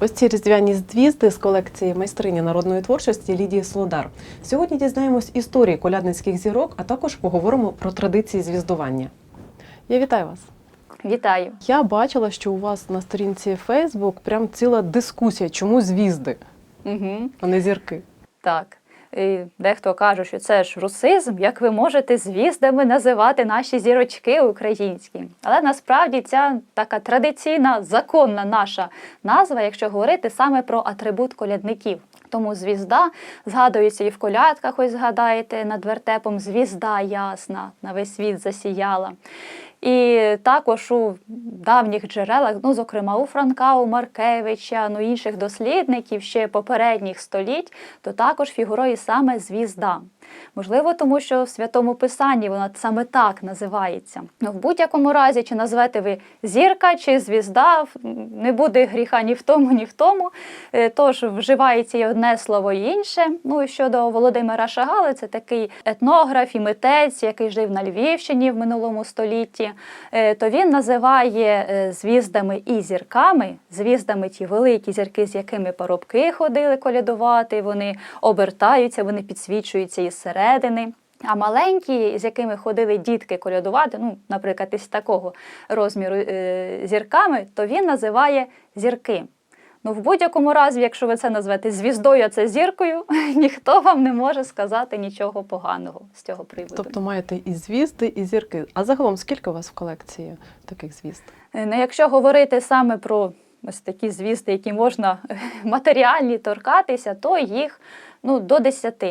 Ось ці різдвяні звізди з колекції майстрині народної творчості Лідії Слодар. Сьогодні дізнаємось історії колядницьких зірок, а також поговоримо про традиції звіздування. Я вітаю вас. Вітаю. Я бачила, що у вас на сторінці Facebook прям ціла дискусія, чому звізди, Угу. а не зірки. Так. І дехто каже, що це ж русизм, як ви можете звіздами називати наші зірочки українські. Але насправді ця така традиційна, законна наша назва, якщо говорити саме про атрибут колядників. Тому звізда згадується і в колядках, ось згадаєте, над вертепом звізда ясна, на весь світ засіяла. І також у давніх джерелах, ну, зокрема у Франка, у Маркевича, ну інших дослідників ще попередніх століть, то також фігурує саме звізда. Можливо, тому що в святому писанні вона саме так називається. Ну, в будь-якому разі, чи назвете ви зірка чи звізда, не буде гріха ні в тому, ні в тому. Е, Тож вживається і одне слово, і інше. Ну і щодо Володимира Шагали, це такий етнограф і митець, який жив на Львівщині в минулому столітті. Е, То він називає е, звіздами і зірками, звіздами ті великі зірки, з якими парубки ходили колядувати. Вони обертаються, вони підсвічуються із середини. А маленькі, з якими ходили дітки колядувати, ну, наприклад, із такого розміру е, зірками, то він називає зірки. Ну, в будь-якому разі, якщо ви це назвете звіздою, а це зіркою, ніхто вам не може сказати нічого поганого з цього приводу. Тобто маєте і звізди, і зірки. А загалом скільки у вас в колекції таких звізд? Е, Ну, якщо говорити саме про ось такі звізди, які можна матеріальні торкатися, то їх ну, до 10.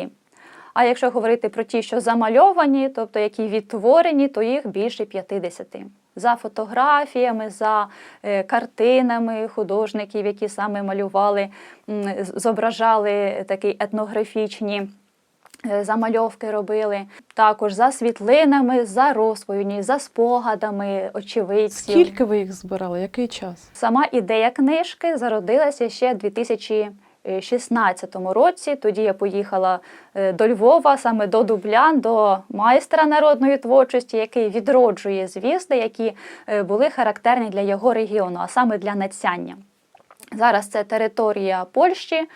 А якщо говорити про ті, що замальовані, тобто які відтворені, то їх більше 50. За фотографіями, за е, картинами художників, які саме малювали, зображали такі етнографічні е, замальовки робили. Також за світлинами, за розповідні, за спогадами очевидців. Скільки ви їх збирали? Який час? Сама ідея книжки зародилася ще в 2016 році. Тоді я поїхала е, до Львова, саме до Дублян, до майстра народної творчості, який відроджує звізди, які е, були характерні для його регіону, а саме для Нацяння. Зараз це територія Польщі.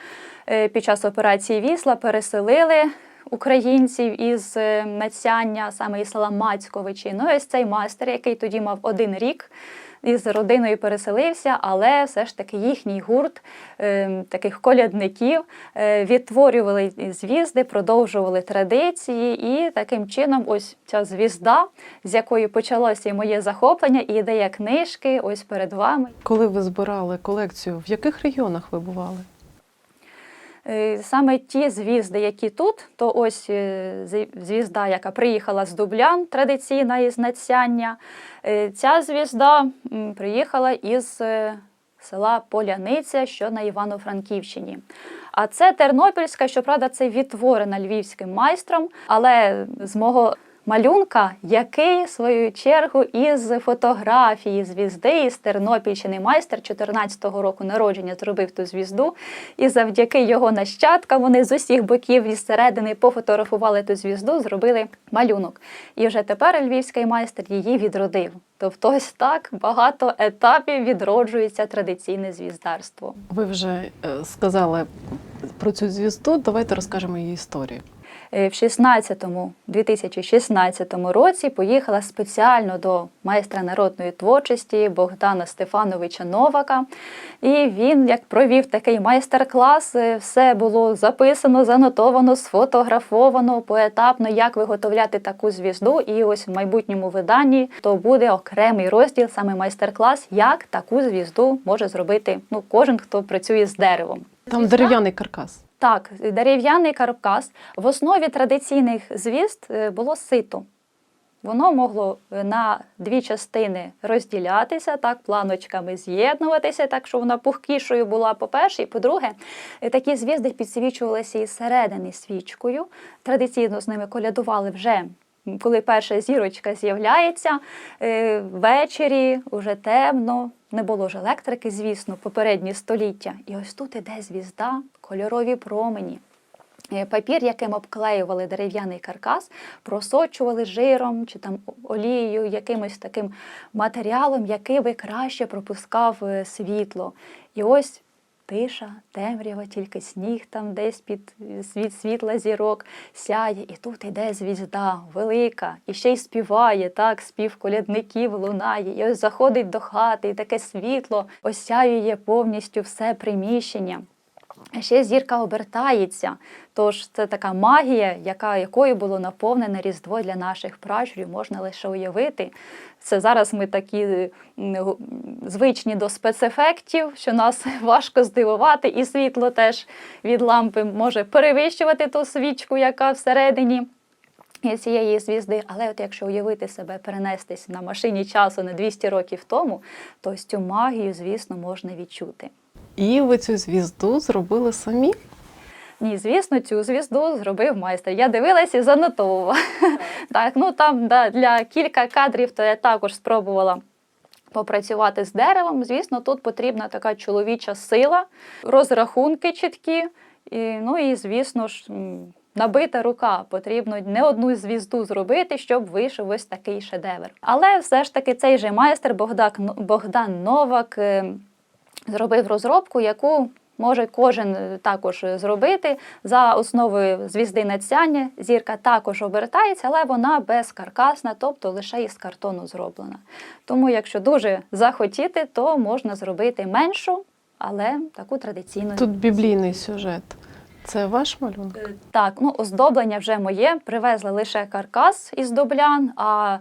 Е, Під час операції Вісла переселили українців із Нацяння, саме із села Мацьковичі. Ну, ось цей майстер, який тоді мав один рік. Із родиною переселився, але все ж таки їхній гурт е, таких колядників е, відтворювали звізди, продовжували традиції, і таким чином, ось ця звізда, з якої почалося і моє захоплення, і ідея книжки, ось перед вами. Коли ви збирали колекцію, в яких регіонах ви бували? Е, Саме ті звізди, які тут, то ось е, звізда, яка приїхала з Дублян, традиційна із Нацяння. Е, Ця звізда приїхала із села Поляниця, що на Івано-Франківщині. А це Тернопільська, щоправда, це відтворена львівським майстром, але з мого малюнка, який, в свою чергу, із фотографії звізди із Тернопільщини майстер 14-го року народження зробив ту звізду. І завдяки його нащадкам вони з усіх боків і зсередини пофотографували ту звізду, зробили малюнок. І вже тепер львівський майстер її відродив. Тобто, ось так багато етапів відроджується традиційне звіздарство. Ви вже е, сказали про цю звізду. Давайте розкажемо її історію. Е, В 16-му, 2016 році поїхала спеціально до майстра народної творчості Богдана Стефановича Новака. І він, як провів такий майстер-клас, е, все було записано, занотовано, сфотографовано поетапно, як виготовляти таку звізду. І ось в майбутньому виданні то буде окремий розділ, саме майстер-клас, як таку звізду може зробити ну, кожен, хто працює з деревом. Там дерев'яний каркас. Так, дерев'яний каркас. В основі традиційних звізд е, було сито. Воно могло е, на дві частини розділятися, так, планочками з'єднуватися, так, що вона пухкішою була, по-перше. І по-друге, е, такі звізди підсвічувалися із середини свічкою. Традиційно з ними колядували вже. Коли перша зірочка з'являється ввечері, уже темно, не було ж електрики, звісно, попередні століття. І ось тут іде звізда, кольорові промені. Е, Папір, яким обклеювали дерев'яний каркас, просочували жиром чи там олією, якимось таким матеріалом, який би краще пропускав е, світло. І ось Тиша, темрява, тільки сніг там десь під світ світла зірок сяє, і тут іде звізда велика, і ще й співає, так, спів колядників лунає, і ось заходить до хати, і таке світло осяює повністю все приміщення. Ще зірка обертається. Тож це така магія, яка, якою було наповнене Різдво для наших пращурів, можна лише уявити. Це зараз ми такі м, звичні до спецефектів, що нас важко здивувати, і світло теж від лампи може перевищувати ту свічку, яка всередині цієї звізди. Але от якщо уявити себе, перенестись на машині часу на 200 років тому, то ось цю магію, звісно, можна відчути. І ви цю звізду зробили самі? Ні, звісно, цю звізду зробив майстер. Я дивилася і занотовувала. Так, ну там да, для кілька кадрів то я також спробувала попрацювати з деревом. Звісно, тут потрібна така чоловіча сила, розрахунки чіткі. І, ну і, звісно ж, набита рука. Потрібно не одну звізду зробити, щоб вийшов ось такий шедевр. Але все ж таки цей же майстер Богдан, Богдан Новак. Зробив розробку, яку може кожен е, також зробити за основою звізди надсяння. Зірка також обертається, але вона безкаркасна, тобто лише із картону зроблена. Тому, якщо дуже захотіти, то можна зробити меншу, але таку традиційну. Тут біблійний сюжет. Це ваш малюнок? Е, Так, ну оздоблення вже моє. Привезли лише каркас із доблян, а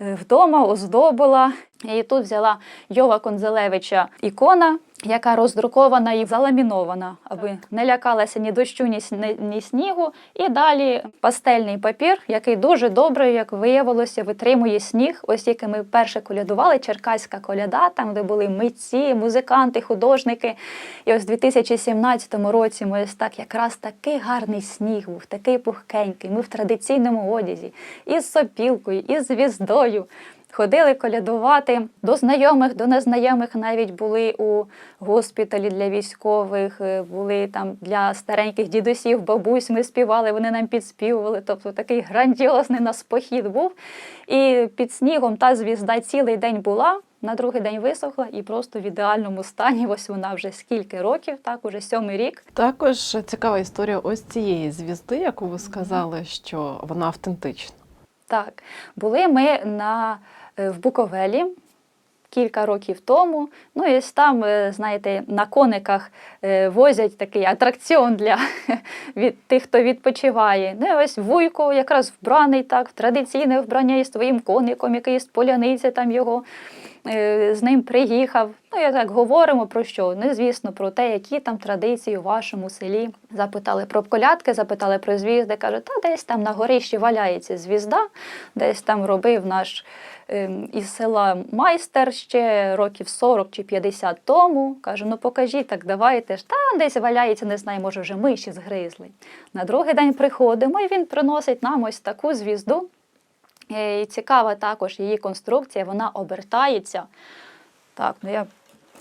вдома оздобила. І тут взяла Йова Конзелевича ікона, яка роздрукована і заламінована, аби не лякалася ні дощу, ні, ні снігу. І далі пастельний папір, який дуже добре, як виявилося, витримує сніг. Ось який ми вперше колядували, черкаська коляда, там де були митці, музиканти, художники. І ось у 2017 році ми ось так якраз такий гарний сніг був, такий пухкенький. Ми в традиційному одязі, із сопілкою, із звіздою. Ходили колядувати до знайомих, до незнайомих навіть були у госпіталі для військових, е, були там для стареньких дідусів, бабусь. Ми співали, вони нам підспівували. Тобто такий грандіозний нас похід був. І під снігом та звізда цілий день була. На другий день висохла і просто в ідеальному стані. Ось вона вже скільки років, так уже сьомий рік. Також цікава історія ось цієї звізди, яку ви сказали, що вона автентична. Так, були ми на, в Буковелі кілька років тому. Ну і там, е, знаєте, на кониках е, возять такий атракціон для від тих, хто відпочиває. Ну і ось вуйко якраз вбраний так, в традиційне вбрання із твоїм коником, який з поляниці там його. Е, З ним приїхав. Ну, як так говоримо про що? Ну, звісно, про те, які там традиції у вашому селі. Запитали про колядки, запитали про звізди. Каже, та десь там на горищі валяється звізда, десь там робив наш ем, із села майстер ще років 40 чи 50 тому. Каже, ну покажіть, так давайте ж. Та десь валяється, не знаю, може вже миші згризли. На другий день приходимо, і він приносить нам ось таку звізду. Е, І цікава також її конструкція, вона обертається. Так, ну я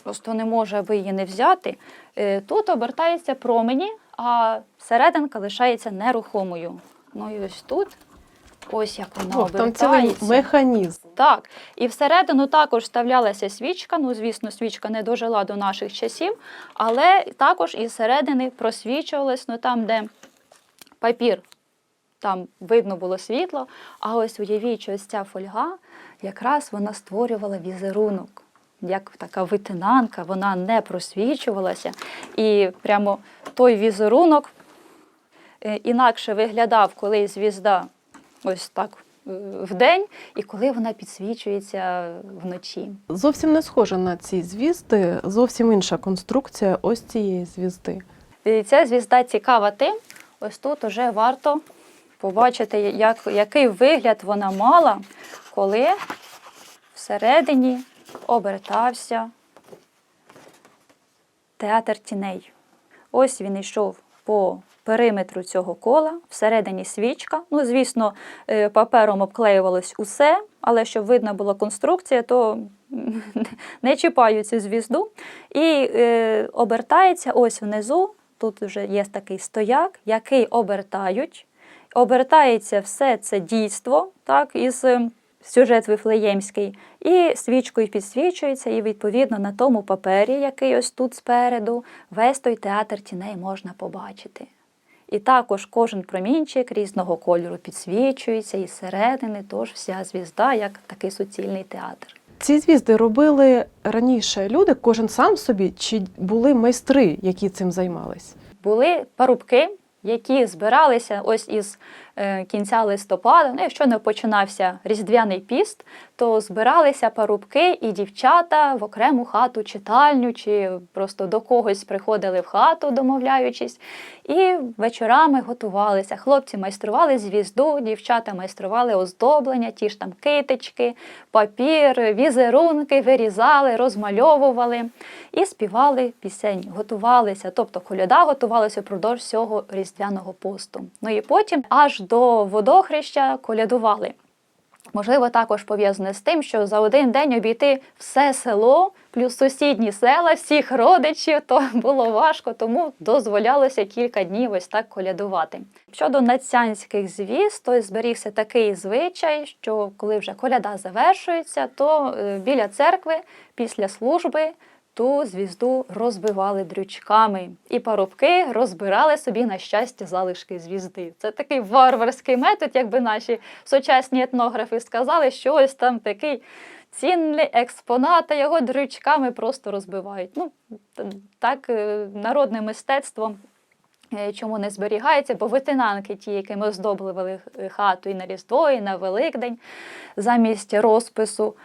просто не можу, аби її не взяти. Е, Тут обертаються промені, а серединка лишається нерухомою. Ну і ось тут, ось як вона Ох, там цілий механізм. Так, і всередину також вставлялася свічка. Ну, звісно, свічка не дожила до наших часів, але також із середини просвічувалось, ну там, де папір, там видно було світло. А ось уявіть, що ось ця фольга, якраз вона створювала візерунок. Як така витинанка, вона не просвічувалася. І прямо той візерунок е, інакше виглядав, коли звізда ось так е, вдень, і коли вона підсвічується вночі. Зовсім не схоже на ці звізди, зовсім інша конструкція ось цієї звізди. І ця звізда цікава тим, ось тут вже варто побачити, як, який вигляд вона мала, коли всередині обертався театр тіней. Ось він йшов по периметру цього кола, всередині свічка. Ну, звісно, е, папером обклеювалось усе, але щоб видно була конструкція, то не чіпаю цю звізду. І е, обертається ось внизу. Тут вже є такий стояк, який обертають. Обертається все це дійство так, із е, сюжет Вифлеємський, і свічкою підсвічується, і відповідно на тому папері, який ось тут спереду, весь той театр тіней можна побачити. І також кожен промінчик різного кольору підсвічується, і зсередини тож вся звізда, як такий суцільний театр. Ці звізди робили раніше люди, кожен сам собі, чи були майстри, які цим займались? були парубки, які збиралися ось із кінця листопада. Ну, якщо не починався різдвяний піст, то збиралися парубки і дівчата в окрему хату читальню, чи просто до когось приходили в хату, домовляючись, і вечорами готувалися. Хлопці майстрували звізду, дівчата майстрували оздоблення, ті ж там китички, папір, візерунки, вирізали, розмальовували і співали пісень, готувалися. Тобто коляда готувалася впродовж всього різдвяного посту. Ну і потім аж до водохреща колядували. Можливо, також пов'язане з тим, що за один день обійти все село, плюс сусідні села, всіх родичів, то було важко, тому дозволялося кілька днів ось так колядувати. Щодо нацянських звіз, то зберігся такий звичай, що коли вже коляда завершується, то е, біля церкви після служби ту звізду розбивали дрючками, і парубки розбирали собі на щастя залишки звізди. Це такий варварський метод, якби наші сучасні етнографи сказали, що ось там такий цінний експонат, а його дрючками просто розбивають. Ну, так е, народне мистецтво. е, Чому не зберігається? Бо витинанки, ті, якими оздоблювали хату і на Різдво, і на Великдень, замість розпису,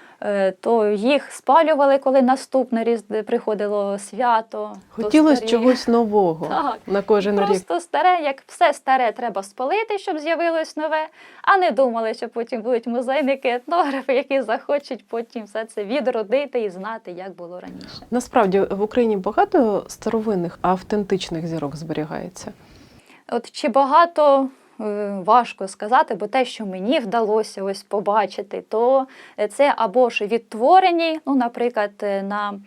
то їх спалювали, коли наступне різдво приходило свято. Хотілося чогось нового Так. на кожен рік. Просто старе, як все старе треба спалити, щоб з'явилось нове, а не думали, що потім будуть музейники, етнографи, які захочуть потім все це відродити і знати, як було раніше. Насправді в Україні багато старовинних автентичних зірок зберігається. От чи багато е, важко сказати, бо те, що мені вдалося ось побачити, то е, це або ж відтворені, ну, наприклад, е, на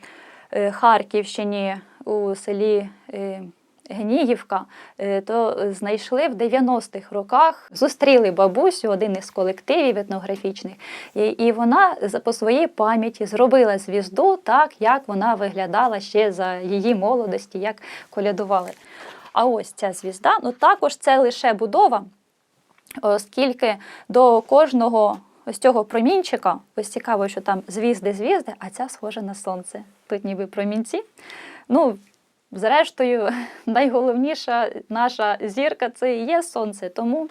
е, Харківщині у селі. е, Гніївка, е, то знайшли в 90-х роках, зустріли бабусю, один із колективів етнографічних, і вона по своїй пам'яті зробила звізду так, як вона виглядала ще за її молодості, як колядували. А ось ця звізда, ну також це лише будова, оскільки до кожного ось цього промінчика, ось цікаво, що там звізди-звізди, а ця схожа на сонце. Тут ніби промінці. Ну, зрештою, найголовніша наша зірка це і є сонце. Тому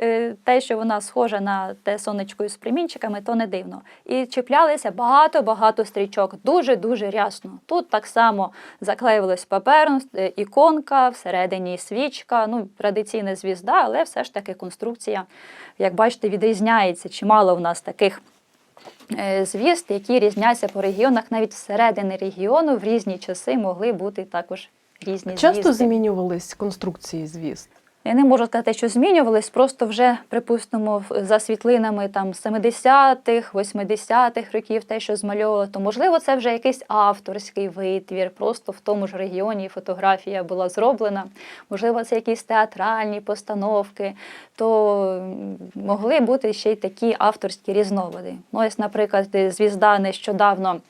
е, те, що вона схожа на те сонечко з промінчиками, то не дивно. І чіплялися багато-багато стрічок, дуже-дуже рясно. Тут так само заклеювалось папером, е, іконка, всередині свічка, ну, традиційна звізда, але все ж таки конструкція, як бачите, відрізняється. Чимало в нас таких е, звізд, які різняться по регіонах, навіть всередині регіону в різні часи могли бути також різні Часто змінювались конструкції звізд. Я не можу сказати, що змінювались, просто вже, припустимо, за світлинами там 70-х, 80-х років, те, що змальовувало, то можливо це вже якийсь авторський витвір, просто в тому ж регіоні фотографія була зроблена. Можливо, це якісь театральні постановки, то могли бути ще й такі авторські різновиди. Ну, ось, наприклад, звізда нещодавно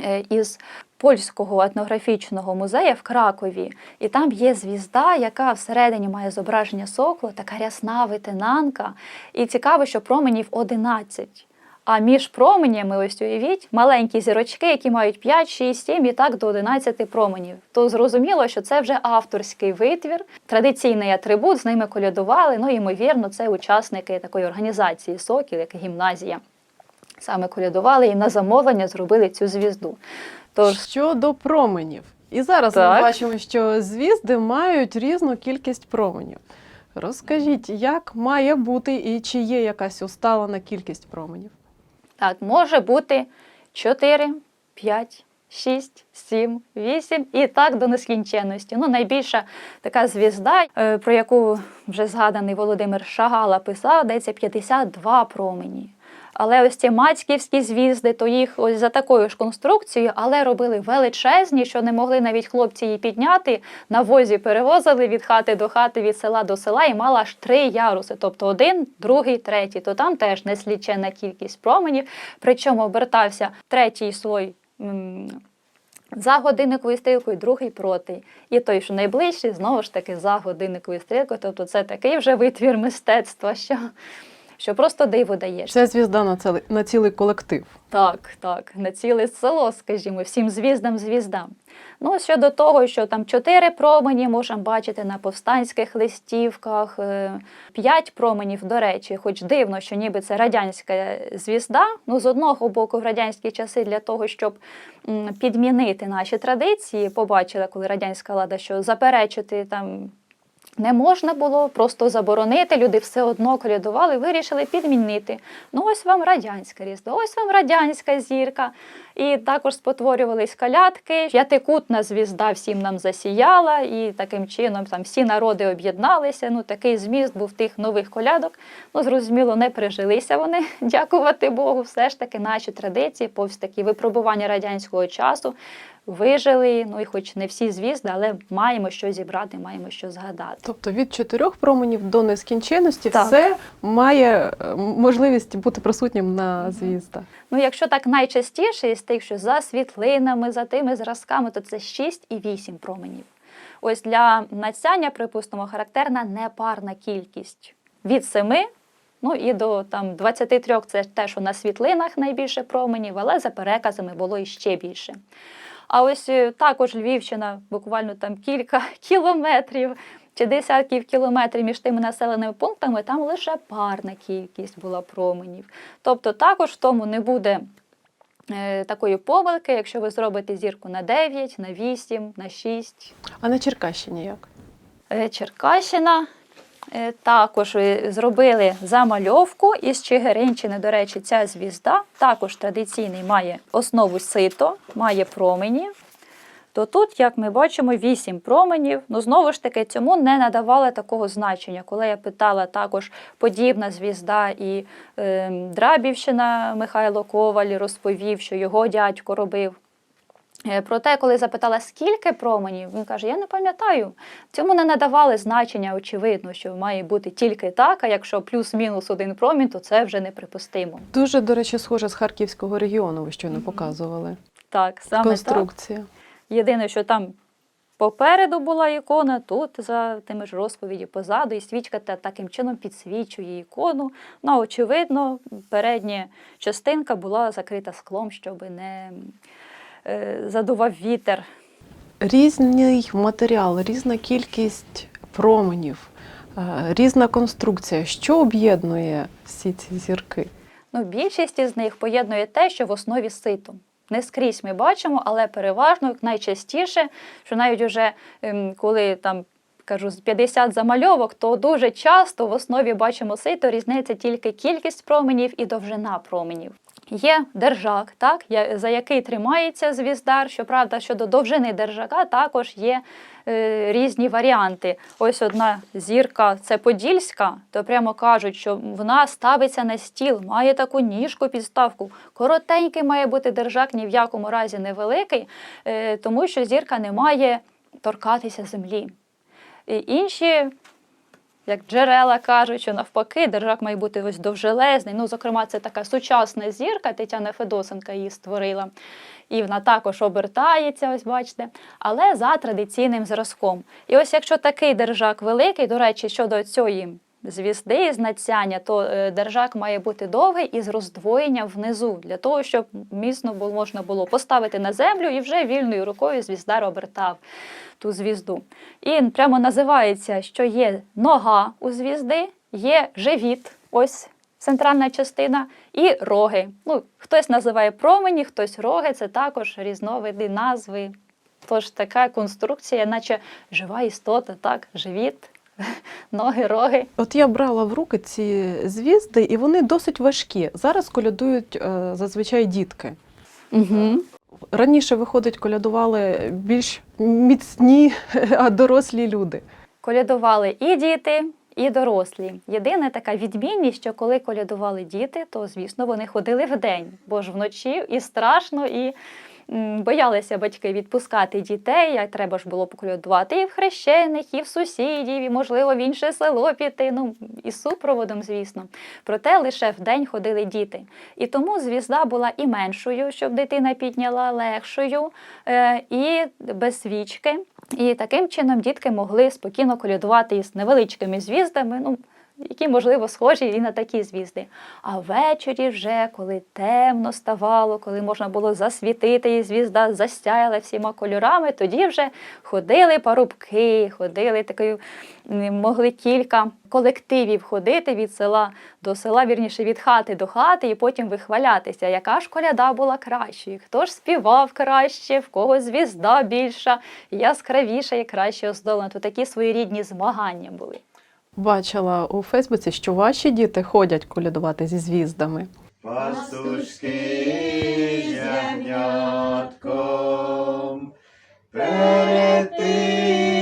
е, із польського етнографічного музею в Кракові, і там є звізда, яка всередині має зображення сокола, така рясна витинанка. І цікаво, що променів 11. А між променями, ось уявіть, маленькі зірочки, які мають 5, 6, 7 і так до 11 променів. То зрозуміло, що це вже авторський витвір, традиційний атрибут, з ними колядували. Ну, ймовірно, це учасники такої організації Сокіл, як гімназія. Саме колядували і на замовлення зробили цю звізду. Тож Щодо променів. І зараз ми бачимо, що звізди мають різну кількість променів. Розкажіть, як має бути і чи є якась усталена кількість променів? Так, може бути 4, 5, 6, 7, 8 і так до нескінченності. Ну, найбільша така звізда, е, про яку вже згаданий Володимир Шагала писав, дається 52 промені. Але ось ці матьківські звізди, то їх ось за такою ж конструкцією, але робили величезні, що не могли навіть хлопці її підняти. На возі перевозили від хати до хати, від села до села, і мала аж три яруси, тобто один, другий, третій. То там теж неслічена кількість променів. Причому обертався третій слой. За годинниковою стрілкою, другий проти. І той, що найближчий, знову ж таки за годинниковою стрілкою. Тобто це такий вже витвір мистецтва, що, що просто диво даєш. Це звізда на цілий, на цілий колектив. Так, так, на ціле село, скажімо, всім звіздам звіздам. Ну, щодо того, що там чотири промені можемо бачити на повстанських листівках, е, п'ять променів, до речі, хоч дивно, що ніби це радянська звізда. Ну, з одного боку, в радянські часи для того, щоб підмінити наші традиції, побачила, коли радянська влада, що заперечити там не можна було просто заборонити. Люди все одно колядували, вирішили підмінити. Ну, ось вам радянська різдво, ось вам радянська зірка. І також спотворювались калятки. П'ятикутна звізда всім нам засіяла, і таким чином там всі народи об'єдналися. Ну, такий зміст був тих нових колядок. Ну, зрозуміло, не прижилися вони, дякувати Богу. Все ж таки наші традиції, повз такі випробування радянського часу. Вижили, ну і хоч не всі звізди, але маємо що зібрати, маємо що згадати. Тобто від чотирьох променів до нескінченності Так. все має е, можливість бути присутнім на звіздах. Ну, якщо так найчастіше із тих, що за світлинами, за тими зразками, то це 6 і 8 променів. Ось для надсяння, припустимо, характерна непарна кількість від 7 ну і до там, 23 це те, що на світлинах найбільше променів, але за переказами було іще більше. А ось е, також Львівщина, буквально там кілька кілометрів чи десятків кілометрів між тими населеними пунктами, там лише парна кількість була променів. Тобто також в тому не буде е, такої помилки, якщо ви зробите зірку на 9, на 8, на 6. А на Черкащині як? Е, Черкащина також е, зробили замальовку із Чигиринщини. До речі, ця звізда також традиційний має основу сито, має промені. То тут, як ми бачимо, вісім променів. Ну, знову ж таки, цьому не надавали такого значення. Коли я питала також подібна звізда і е, Драбівщина Михайло Коваль розповів, що його дядько робив. Е, Проте, коли запитала, скільки променів, він каже: Я не пам'ятаю. Цьому не надавали значення, очевидно, що має бути тільки так, а якщо плюс-мінус один промінь, то це вже неприпустимо. Дуже, до речі, схоже з харківського регіону, ви щойно показували. Так, саме так. Конструкція. Єдине, що там попереду була ікона, тут за тими ж розповіді позаду, і свічка та таким чином підсвічує ікону. Ну, очевидно, передня частинка була закрита склом, щоб не задував вітер. Різний матеріал, різна кількість променів, е, різна конструкція. Що об'єднує всі ці зірки? Ну, більшість із них поєднує те, що в основі сито. Не скрізь ми бачимо, але переважно найчастіше, що навіть уже ем, коли там кажу з 50 замальовок, то дуже часто в основі бачимо сито, різниця тільки кількість променів і довжина променів. Є держак, так, за який тримається звіздар. Щоправда, щодо довжини держака також є е, різні варіанти. Ось одна зірка це Подільська, то прямо кажуть, що вона ставиться на стіл, має таку ніжку підставку. Коротенький має бути держак, ні в якому разі не великий, е, тому що зірка не має торкатися землі. І інші як джерела кажуть, що навпаки, держак має бути ось довжелезний. Ну, зокрема, це така сучасна зірка, Тетяна Федосенка її створила. І вона також обертається, ось бачите, але за традиційним зразком. І ось якщо такий держак великий, до речі, щодо цієї звізди з надсяння, то е, держак має бути довгий і з роздвоєнням внизу, для того, щоб міцно можна було поставити на землю і вже вільною рукою звіздар обертав ту звізду. І прямо називається, що є нога у звізди, є живіт, ось центральна частина, і роги. Ну, хтось називає промені, хтось роги, це також різновиди назви. Тож така конструкція, наче жива істота, так, живіт, ноги, роги. От я брала в руки ці звізди, і вони досить важкі. Зараз колядують е, зазвичай дітки. Угу. Раніше, виходить, колядували більш міцні, а дорослі люди. Колядували і діти, і дорослі. Єдина така відмінність, що коли колядували діти, то звісно вони ходили вдень, бо ж вночі і страшно, і боялися батьки відпускати дітей. А треба ж було поколядувати і в хрещених, і в сусідів, і можливо в інше село піти. Ну і супроводом, звісно. Проте лише вдень ходили діти. І тому звізда була і меншою, щоб дитина підняла легшою, е, і без свічки. І таким чином дітки могли спокійно колядувати із невеличкими звіздами, ну, які, можливо, схожі і на такі звізди. А ввечері вже, коли темно ставало, коли можна було засвітити, і звізда засяяла всіма кольорами, тоді вже ходили парубки, ходили такою, могли кілька колективів ходити від села до села, вірніше від хати до хати, і потім вихвалятися, яка ж коляда була кращою, хто ж співав краще, в кого звізда більша, яскравіша і краще оздоблена. То такі своєрідні змагання були. Бачила у Фейсбуці, що ваші діти ходять колядувати зі звіздами. Пастушки з ягнятком, перед тим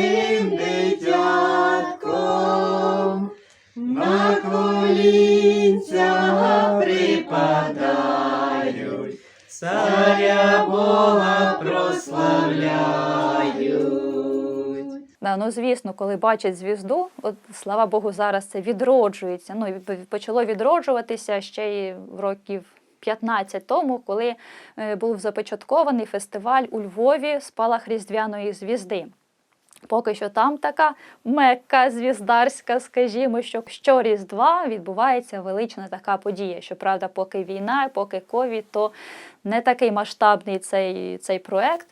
прославляють. Ну звісно, коли бачать звізду, от слава Богу, зараз це відроджується. Ну почало відроджуватися ще й років 15 тому, коли е, був започаткований фестиваль у Львові спалах різдвяної звізди. Поки що там така мекка звіздарська, скажімо, що щоріздва відбувається велична така подія. Щоправда, поки війна, поки ковід, то не такий масштабний цей, цей проект.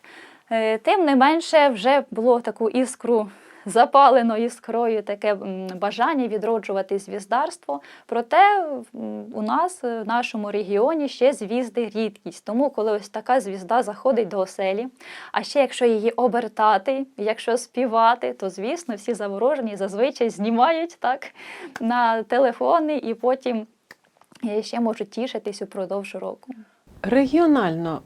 Е, Тим не менше, вже було таку іскру запалено іскрою таке бажання відроджувати звіздарство. Проте у нас е, в нашому регіоні ще звізди рідкість. Тому, коли ось така звізда заходить до оселі, а ще якщо її обертати, якщо співати, то звісно всі заворожені зазвичай знімають так на телефони і потім е, ще можуть тішитись упродовж року. Регіонально,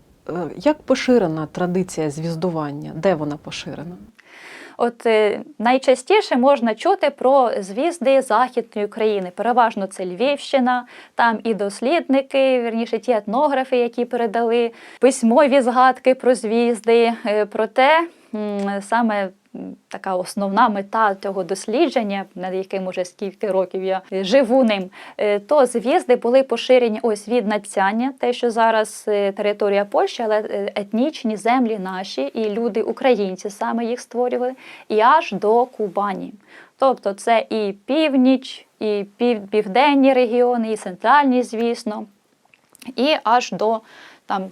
як поширена традиція звіздування? Де вона поширена? От е, найчастіше можна чути про звізди Західної України. Переважно це Львівщина, там і дослідники, вірніше ті етнографи, які передали письмові згадки про звізди. про Проте м, саме така основна мета цього дослідження, над яким уже скільки років я живу ним, е, то звізди були поширені ось від Надцяння, те, що зараз е, територія Польщі, але е, етнічні землі наші і люди, українці саме їх створювали, і аж до Кубані. Тобто це і північ, і пів, південні регіони, і центральні, звісно, і аж до там,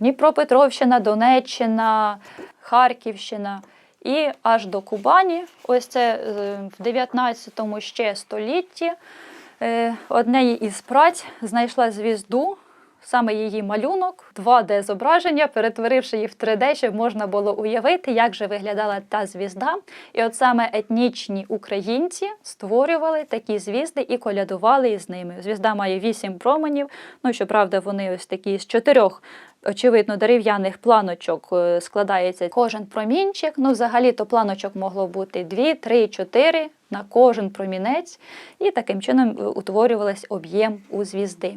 Дніпропетровщина, Донеччина, Харківщина. І аж до Кубані, ось це е, в 19 ще столітті, е, одне із праць знайшла звізду, саме її малюнок, 2D зображення, перетворивши її в 3D, щоб можна було уявити, як же виглядала та звізда. І от саме етнічні українці створювали такі звізди і колядували із ними. Звізда має вісім променів. Ну, щоправда, вони ось такі з чотирьох. Очевидно, дерев'яних планочок е, складається кожен промінчик. Ну, взагалі, то планочок могло бути 2, 3, 4 на кожен промінець, і таким чином е, об'єм у звізди.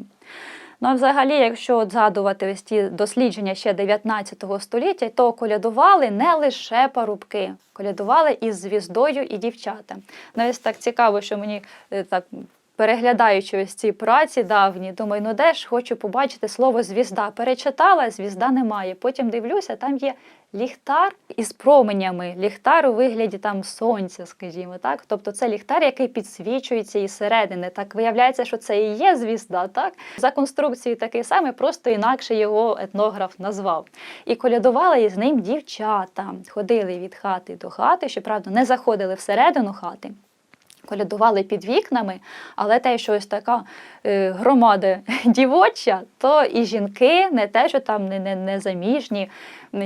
Ну, а взагалі, якщо от згадувати ось ті дослідження ще 19 століття, то колядували не лише парубки, колядували із звіздою і дівчата. Навіть так цікаво, що мені е, так. Переглядаючи ось ці праці давні, думаю, ну де ж хочу побачити слово звізда. Перечитала, звізда немає. Потім дивлюся, там є ліхтар із променями, ліхтар у вигляді там сонця, скажімо так. Тобто це ліхтар, який підсвічується із середини. Так виявляється, що це і є звізда, так? За конструкцією такий самий, просто інакше його етнограф назвав. І колядували із ним дівчата. Ходили від хати до хати, щоправда, не заходили всередину хати. Колядували під вікнами, але те, що ось така е, громада дівоча, то і жінки не те, що там не, не, не заміжні,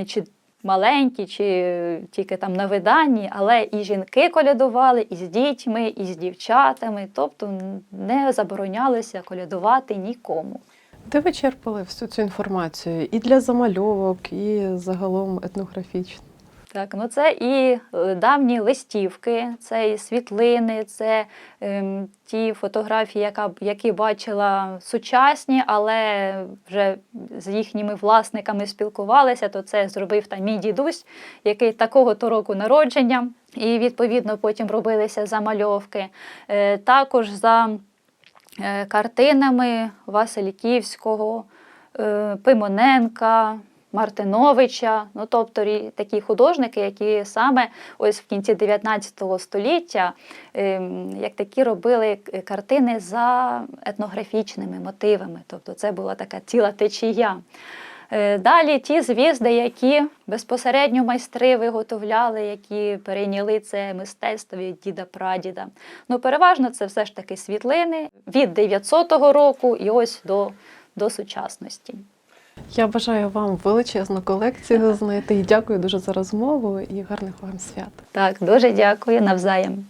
чи маленькі, чи е, тільки там на виданні, але і жінки колядували і з дітьми, і з дівчатами, тобто не заборонялося колядувати нікому. Де ви черпали всю цю інформацію? І для замальовок, і загалом етнографічно? Так, ну це і е, давні листівки, це і світлини, це ем, ті фотографії, яка, які бачила сучасні, але вже з їхніми власниками спілкувалися, то це зробив там мій дідусь, який такого то року народження, і відповідно потім робилися замальовки. Е, також за е, картинами Васильківського, е, Пимоненка, Мартиновича, ну тобто такі художники, які саме ось в кінці 19 століття ем, як такі робили картини за етнографічними мотивами. Тобто це була така ціла течія. Е, Далі ті звізди, які безпосередньо майстри виготовляли, які перейняли це мистецтво від діда-прадіда. Ну, переважно це все ж таки світлини від 900 року і ось до, до сучасності. Я бажаю вам величезну колекцію знайти і дякую дуже за розмову і гарних вам свят. Так, дуже дякую навзаєм.